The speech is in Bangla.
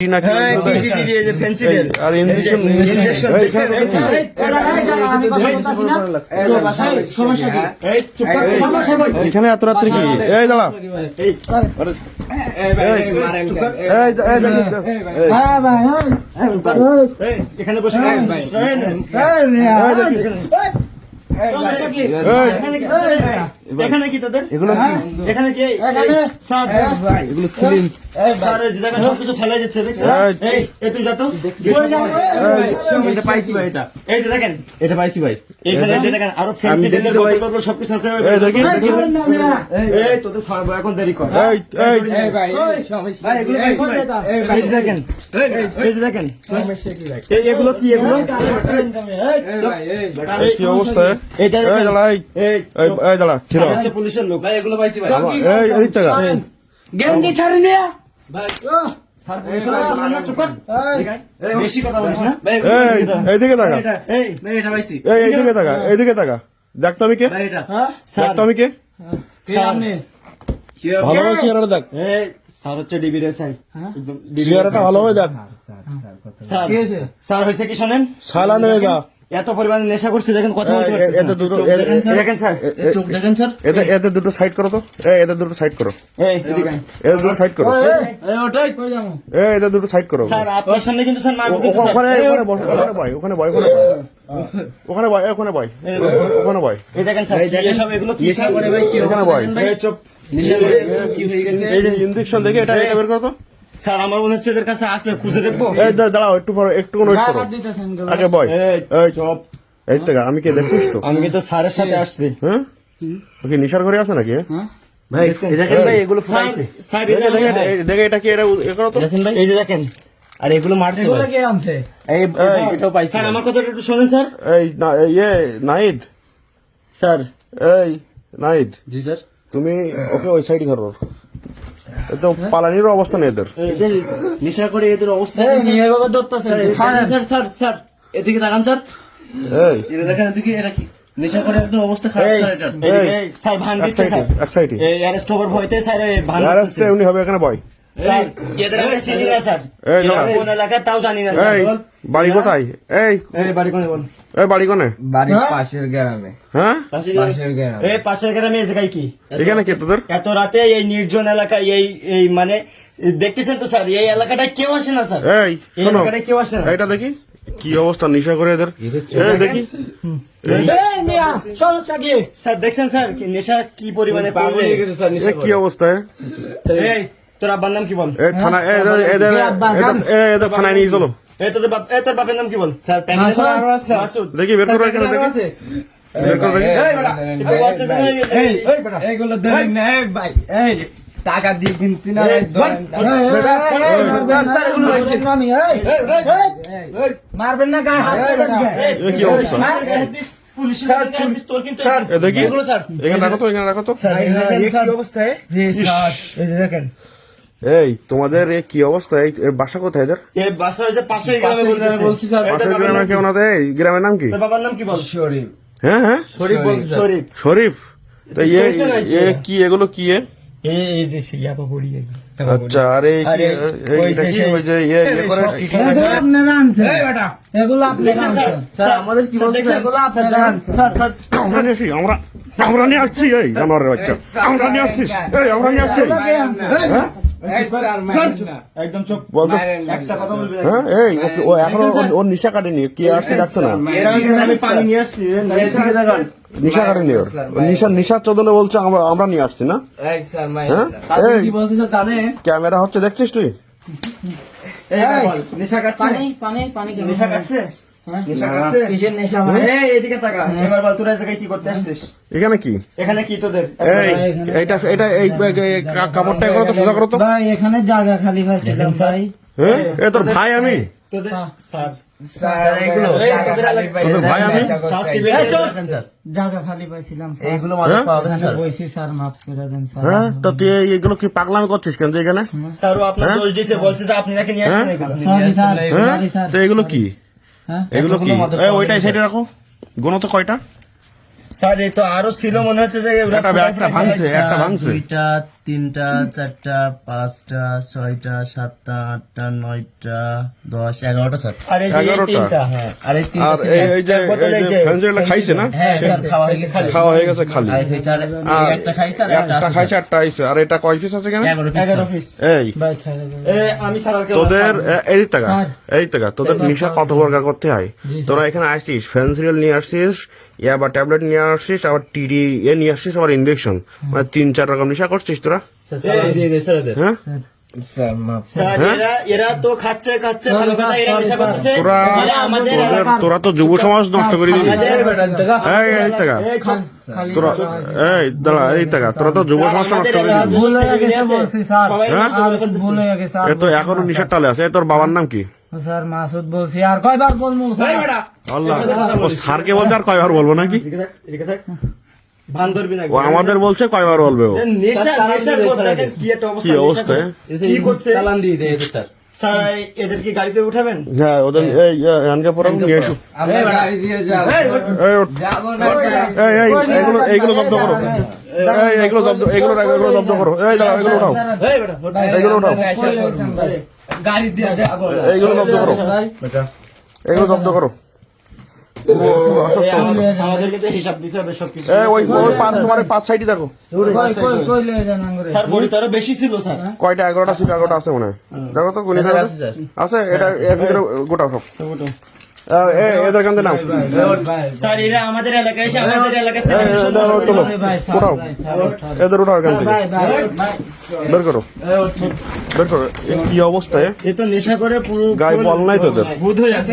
আর? এখানে এত রাত্রে কি এই দাঁড়া এই, এই এই এই দেখ, দেখ। হ্যাঁ ভাই হ্যাঁ এই, এখানে বসে এই, এই, এখানে কি তোদের? এগুলো এখানে কি স্যার এগুলো স্যার দেখেন সবকিছু ফেলাই দিচ্ছে দেখছেন এই, এই এই তুই যা তো কই যাব? এই, এটা পাইছি ভাই এটা এই যে দেখেন এটা পাইছি ভাই এখানে দেখেন আরও আছে এই এই, দেরি কর এই এই ভাই এগুলো পাইছি ভাই। এই দেখেন এই দেখেন এই এগুলো কি এগুলো এই কি অবস্থা এ? এই দাঁড়া এই এই এই এই দাঁড়া ছিল। পুলিশের লোক। ভাই এগুলো পাইছি ভাই। এই এদিক থেকে গেঞ্জি ছাড়েন মিয়া স্যার পুলিশের লোক না, না, চুপ কর। দেখাই। বেশি কথা বলিস না। ভাই এইদিকে তাকা। এই ভাই এটা পাইছি। এই এইদিকে তাকা এইদিকে তাকা। দেখ তো আমি কে। ভাই এটা। দেখ স্যার তো আমি কে? ভালো করে চেহারাটা দেখ। স্যার হচ্ছে চেহারাটা ভালো হয়ে দেখ। স্যার কি হয়েছে? স্যার হয়েছে কি শোনেন? সালান হয়ে যা। এত পরিমাণে নেশা করছি দেখেন কথা বলতে এই, এতে দুটো দেখেন স্যার। দেখেন চোখ দেখেন স্যার? এতে এতে দুটো সাইড করো তো। এই এতে দুটো সাইড করো। এই এদিকে। এতে দুটো সাইড করো। এই ওটাই কই যাব। এই এতে দুটো সাইড করো। স্যার আপনার সামনে কিন্তু স্যার মারবো কিন্তু স্যার। ওখানে এই, ওখানে বস ওখানে বয় ওখানে বয় ওখানে বয়। ওখানে বয় ওখানে বয় এই দেখেন স্যার। কি এসব এগুলো কি স্যার? ভাই কি ওখানে বয়। এই চুপ। নেশা করে কি হয়ে গেছে? এই যে ইঞ্জেকশন দেখে এটা এটা বের করো তো। স্যার আমার মনে হচ্ছে এদের কাছে আছে খুঁজে দেখব। এই দাঁড়াও একটু পর একটু ওয়েট করো। আগে বয় এই চুপ। এই থেকে আমি কে দেখছিস তো? আমি কিন্তু স্যারের সাথে আসছি। হ্যাঁ? ওকে নিশার ঘরে আছে নাকি? ভাই দেখেন। ভাই এগুলো স্যার দেখে এটা দেখেন এটা কি এটা এ করো তো? দেখেন ভাই এই যে দেখেন। আর এগুলো মারছে এগুলো কে আনছে? এই এটাও পাইছি। স্যার। আমার কথাটা একটু শোনেন স্যার। এই না- ইয়ে নাইদ স্যার। এই নাইদ জি স্যার। তুমি ওকে ওই সাইডে ধরো। তো পালানির অবস্থা নেই এদের। নেশা করে এদের অবস্থা স্যার স্যার এদিকে তাকান স্যার। এই। এটা দেখেন এদিকে এটা কি? নেশা করে একদম অবস্থা খারাপ স্যার এটার এই, এই, এই, স্যার ভান দিচ্ছে স্যার। এক এই অ্যারেস্ট হবার ভয়তে স্যার এই ভান আরেস্টে হবে এখানে বয়। স্যার এদের আমরা চিনি না স্যার। এই, কোন এলাকার তাও জানি না স্যার। বাড়ি কোথায় এই এই বাড়ি কোনে বল এই বাড়ি কোনে পাশের গ্রামে হ্যাঁ পাশের গ্রামে এই পাশের গ্রামে এই জায়গায় কি এখানে কে তোদের এত রাতে এই নির্জন এলাকায় এই এই মানে দেখতেছেন তো স্যার এই এলাকাটায় কেউ আসে না স্যার এই এলাকাটায় কেউ আসে না এইটা দেখি কি অবস্থা নিশা করে এদের দেখি এই মিয়া সমস্যা কি স্যার দেখছেন স্যার নেশা কি পরিমাণে হয়ে কি অবস্থা তোর আব্বার নাম কি বল থানা এদের থানায় নিয়ে চলো এই তোদের বাপ এই তোর বাপের নাম কি বল স্যার প্যাকেটে মাসুদ। আছে মাসুদ দেখি বের করো এখানে দেখি বের করো দেখি একটু ওয়াসে এই- এই এইগুলো ধরেন না এই ভাই এই টাকা দিয়ে কিনছি না মারবেন না, গায়ে হাত কি অবস্থা দেখি এখানে রাখো তো এখানে রাখো তো এই দেখেন? এই, তোমাদের এ কি অবস্থা? এই বাসা কোথায় এদের? এই বাসা হয়েছে পাশের গ্রামে বলছি স্যার, পাশের গ্রামে নাম কি? কেউ না দেয় গ্রামের নাম কি? বাবার নাম কি বল? শরীফ। হ্যাঁ হ্যাঁ? শরীফ বলছি শরীফ। শরীফ? তো এ কি এগুলো কি এ? এই এই যে আপা পড়ি আচ্ছা আরে আরে, ইয়ে ইয়ে এগুলো। স্যার? আমাদের কি বলছে? আমরা নিয়ে আসছি এই জানোয়ারের বাচ্চা আমরা নিয়ে আসছি এই আমরা নিয়ে আসছি। হ্যাঁ এই স্যার মারেন না। একদম চুপ। বলতো একটা কথা বলবি হ্যাঁ এই ও এখন ওর- ওর নিশা কাটেনি কি আসছে দেখছ না? আমি পানি নিয়ে আসছি এ নিয়ে দেখান নিশা কাটেনি ওর? ওর নিশা নিশার চোদনে বলছে আমরা আমরা নিয়ে আসছি না? হ্যাঁ? ক্যামেরা হচ্ছে দেখছিস তুই? এই কাটছে? পানি, পানি, পানি কেন? নেশা কাটছে? হ্যাঁ? ভাই? এই এদিকে তাকা। এবার বল তোরা এই জায়গায় কি করতে আসছিস? এখানে কি? এখানে কি তোদের? এই এটা এই এই কাপড়টা করো তো সোজা করো তো। ভাই এখানে জায়গা খালি পাইছিলাম ভাই। হ্যাঁ এ তোর ভাই আমি? তোদের স্যার। এগুলো হ্যাঁ? হ্যাঁ? কি পাগলামি করছিস কেন এখানে? হ্যাঁ? এগুলো। হ্যাঁ? তো এগুলো কি? হ্যাঁ এগুলো কি? ওইটাই সাইডে রাখো। গুণ তো কয়টা? স্যার এই তো আরও ছিল মনে হচ্ছে যে একটা ভাঙছে একটা ভাঙছে। দুইটা তিনটা চারটা পাঁচটা ছয়টা সাতটা আটটা নয়টা দশ এগারোটা স্যার আর এই। তিনটা হ্যাঁ। এই তিনটা খাইছে না? হ্যাঁ খাওয়া হয়ে গেছে খালি। একটা খাইছে আর একটা একটা খাইছে একটা আইছে। আর এটা কয় পিস আছে কেন এগারো। পিস এই। আমি তোদের এই টাকা। এই টাকা। তোদের নিশা কত প্রকার করতে হয়? তোরা এখানে আসছিস ফেন্সিল নিয়ে আসছিস ইয়া বা ট্যাবলেট নিয়ে আসছিস আবার টিডি এ নিয়ে আসছিস আবার ইঞ্জেকশন মানে তিন চার রকম নিশা করছিস তোরা। স্যার এরা এরা তো খাচ্ছে খাচ্ছে ভালো কথা এরা নেশা করতেছে তোরা তো যুব সমাজ নষ্ট করে দিবি এই এই টাকা এই খাল- তোরা দাঁড়া এই টাকা তোরা তো যুব সমাজ নষ্ট করে দিবি ভুল গেছে বলছি স্যার সবাই? নষ্ট করে ফেলতেছে। ভুল গেছে এ তো এখনও নিশার টালে আছে তোর বাবার নাম কি স্যার মাসুদ বলছি আর কয়বার বলব স্যার আল্লাহ স্যারকে বলছে আর কয়বার বলব নাকি ও আমাদের বলছে কয়বার বলবে ও নেশা নেশা কি একটা অবস্থা কি অবস্থা, কি করছে চালান দিয়ে দেয় এদের স্যার স্যার এই- কি গাড়িতে উঠাবেন হ্যাঁ ওদের এই নিয়ে এসো গাড়ি দিয়ে এই এই এইগুলো এইগুলো জব্দ করো এই এইগুলো জব্দ এগুলো রাখো এগুলো জব্দ করো এই দাঁড়াও এগুলো উঠাও এগুলো উঠাও গাড়ি দিয়ে এইগুলো জব্দ করো এগুলো জব্দ করো কয়টা? এগারোটা ছিল এগারোটা আছে মনে হয়। দেখো তো আছে? এটা এর ভিতরে গোটা সব। এ এদের কান্দে নাও। স্যার এরা আমাদের এলাকায় এসে আমাদের এলাকায় এই, এই, সেলিব্রেশন দাও, তোলো। উঠাও। এদের উঠাও এখান থেকে। ভাই ভাই বের করো। বের করো। কি অবস্থায় এ? তো নেশা করে পুরো গায়ে বল নাই তোদের। হয়ে আছে